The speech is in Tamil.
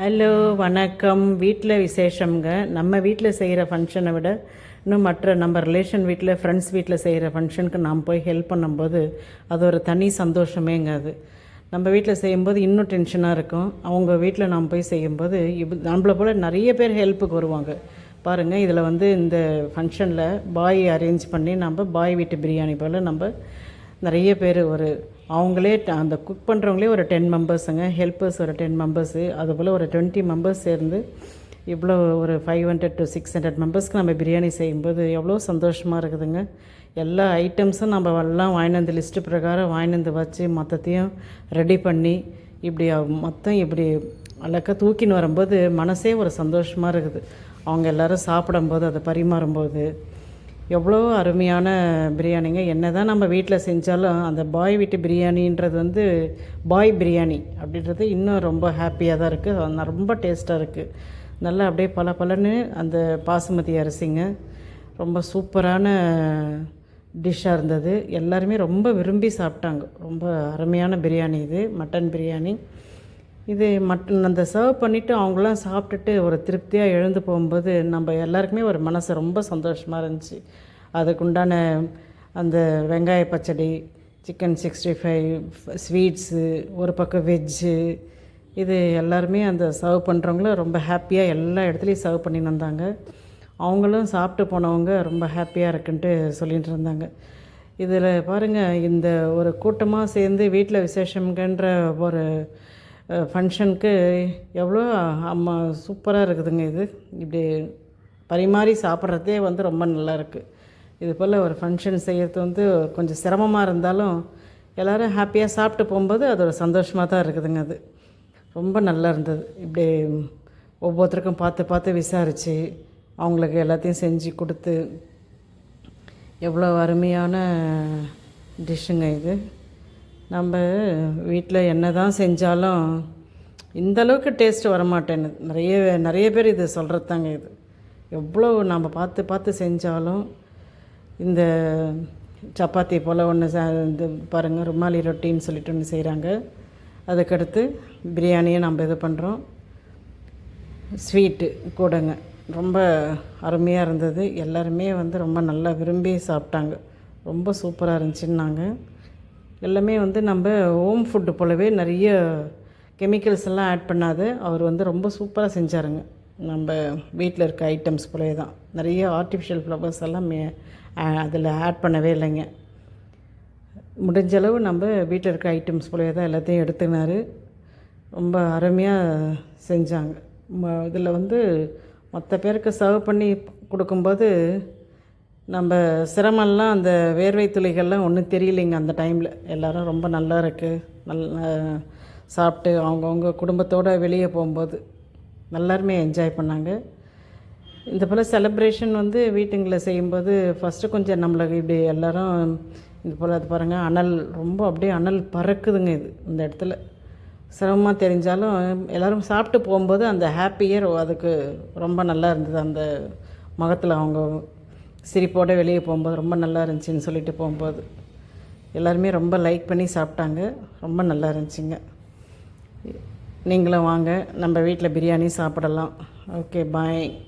ஹலோ வணக்கம். வீட்டில் விசேஷம்ங்க. நம்ம வீட்டில் செய்கிற ஃபங்க்ஷனை விட இன்னும் மற்ற நம்ம ரிலேஷன் வீட்டில் ஃப்ரெண்ட்ஸ் வீட்டில் செய்கிற ஃபங்க்ஷனுக்கு நாம் போய் ஹெல்ப் பண்ணும்போது அது ஒரு தனி சந்தோஷமேங்க அது. நம்ம வீட்டில் செய்யும்போது இன்னும் டென்ஷனாக இருக்கும். அவங்க வீட்டில் நாம் போய் செய்யும்போது இப்ப நம்மளை போல் நிறைய பேர் ஹெல்ப்புக்கு வருவாங்க. பாருங்கள் இதில் வந்து இந்த ஃபங்க்ஷனில் பாய் அரேஞ்ச் பண்ணி நம்ம பாய் வீட்டு பிரியாணி போல் நம்ம நிறைய பேர் ஒரு அவங்களே ட- அந்த குக் பண்ணுறவங்களே ஒரு டென் மெம்பர்ஸுங்க ஹெல்ப்பர்ஸ் ஒரு டென் மெம்பர்ஸு அதுபோல் ஒரு டுவெண்ட்டி மெம்பர்ஸ் சேர்ந்து இவ்வளோ ஒரு five hundred to six hundred மெம்பர்ஸ்க்கு நம்ம பிரியாணி செய்யும்போது எவ்வளோ சந்தோஷமாக இருக்குதுங்க. எல்லா ஐட்டம்ஸும் நம்ம எல்லாம் வாங்கிட்டு வந்து லிஸ்ட்டு பிரகாரம் வாங்கிட்டு வந்து வச்சு மொத்தத்தையும் ரெடி பண்ணி இப்படி மொத்தம் இப்படி அழகாக தூக்கின்னு வரும்போது மனசே ஒரு சந்தோஷமாக இருக்குது. அவங்க எல்லோரும் சாப்பிடும்போது அதை பரிமாறும்போது எவ்வளோ அருமையான பிரியாணிங்க. என்ன தான் நம்ம வீட்டில் செஞ்சாலும் அந்த பாய் வீட்டு பிரியாணின்றது வந்து பாய் பிரியாணி அப்படின்றது இன்னும் ரொம்ப ஹாப்பியாக தான் இருக்குது ரொம்ப டேஸ்ட்டாக இருக்குது நல்லா அப்படியே பல பலன்னு அந்த பாசுமதி அரிசிங்க. ரொம்ப சூப்பரான டிஷ்ஷாக இருந்தது. எல்லாருமே ரொம்ப விரும்பி சாப்பிட்டாங்க. ரொம்ப அருமையான பிரியாணி இது மட்டன் பிரியாணி. இது மட்டன் அந்த சர்வ் பண்ணிவிட்டு அவங்களாம் சாப்பிட்டுட்டு ஒரு திருப்தியாக எழுந்து போகும்போது நம்ம எல்லாருக்குமே ஒரு மனசு ரொம்ப சந்தோஷமாக இருந்துச்சு. அதுக்குண்டான அந்த வெங்காய பச்சடி சிக்கன் சிக்ஸ்டி ஃபைவ் ஸ்வீட்ஸு ஒரு பக்கம் வெஜ்ஜு இது எல்லாருமே அந்த சர்வ் பண்ணுறவங்களும் ரொம்ப ஹாப்பியாக எல்லா இடத்துலையும் சர்வ் பண்ணின்னு வந்தாங்க. அவங்களும் சாப்பிட்டு போனவங்க ரொம்ப ஹாப்பியாக இருக்குன்ட்டு சொல்லிகிட்டு இருந்தாங்க. இதில் பாருங்கள் இந்த ஒரு கூட்டமாக சேர்ந்து வீட்டில் விசேஷங்கன்ற ஒரு ஃபங்க்ஷனுக்கு எவ்வளோ அம்மா சூப்பராக இருக்குதுங்க இது. இப்படி பரிமாறி சாப்பிட்றதே வந்து ரொம்ப நல்லா இருக்குது இது போல் ஒரு ஃபங்க்ஷன் செய்கிறது வந்து கொஞ்சம் சிரமமாக இருந்தாலும் எல்லோரும் ஹாப்பியாக சாப்பிட்டு போகும்போது அது ஒரு சந்தோஷமாக தான் இருக்குதுங்க அது. ரொம்ப நல்லா இருந்தது. இப்படி ஒவ்வொருத்தருக்கும் பார்த்து பார்த்து விசாரித்து அவங்களுக்கு எல்லாத்தையும் செஞ்சு கொடுத்து எவ்வளோ அருமையான டிஷ்ஷுங்க இது. நம்ம வீட்டில் என்ன தான் செஞ்சாலும் இந்தளவுக்கு டேஸ்ட்டு வரமாட்டேன்னு. நிறைய நிறைய பேர் இது சொல்கிறது தாங்க இது. எவ்வளோ நம்ம பார்த்து பார்த்து செஞ்சாலும் இந்த சப்பாத்தி போல் ஒன்று இது பாருங்கள் ருமாலி ரொட்டின்னு சொல்லிட்டு ஒன்று செய்கிறாங்க அதுக்கடுத்து பிரியாணியை நம்ம இது பண்ணுறோம் ஸ்வீட்டு கூடங்க. ரொம்ப அருமையாக இருந்தது. எல்லாருமே வந்து ரொம்ப நல்லா விரும்பி சாப்பிட்டாங்க. ரொம்ப சூப்பராக இருந்துச்சுன்னாங்க. எல்லாமே வந்து நம்ம ஹோம் ஃபுட்டு போலவே நிறைய கெமிக்கல்ஸ் எல்லாம் ஆட் பண்ணாது. அவர் வந்து ரொம்ப சூப்பராக செஞ்சாருங்க. நம்ம வீட்டில் இருக்க ஐட்டம்ஸ் போலவே தான் நிறைய ஆர்டிஃபிஷியல் ஃப்ளவர்ஸ் எல்லாம் அதில் ஆட் பண்ணவே இல்லைங்க. முடிஞ்ச அளவு நம்ம வீட்டில் இருக்க ஐட்டம்ஸ் போலவே தான் எல்லாத்தையும் எடுத்துனார். ரொம்ப அருமையாக செஞ்சாங்க. இதில் வந்து மற்ற பேருக்கு சர்வ் பண்ணி கொடுக்கும்போது நம்ம சிரமம்லாம் அந்த வேர்வை துளிகள்லாம் ஒன்றும் தெரியலைங்க அந்த டைமில். எல்லோரும் ரொம்ப நல்லா இருக்குது நல்லா சாப்பிட்டு அவங்கவுங்க குடும்பத்தோடு வெளியே போகும்போது எல்லாருமே என்ஜாய் பண்ணாங்க. இந்த போல் செலப்ரேஷன் வந்து வீட்டுங்களில் செய்யும்போது ஃபஸ்ட்டு கொஞ்சம் நம்மளுக்கு இப்படி எல்லோரும் இது போல் அது பாருங்கள் அனல் ரொம்ப அப்படியே அனல் பறக்குதுங்க இது இந்த இடத்துல. சிரமமாக தெரிஞ்சாலும் எல்லோரும் சாப்பிட்டு போகும்போது அந்த ஹாப்பியர் அதுக்கு ரொம்ப நல்லா இருந்தது. அந்த முகத்தில் அவங்க சிரிப்போட வெளியே போகும்போது ரொம்ப நல்லா இருந்துச்சுன்னு சொல்லிட்டு போகும்போது எல்லாருமே ரொம்ப லைக் பண்ணி சாப்பிட்டாங்க. ரொம்ப நல்லா இருந்துச்சுங்க. நீங்களும் வாங்க. நம்ம வீட்டில் பிரியாணி சாப்பிடலாம். Okay bye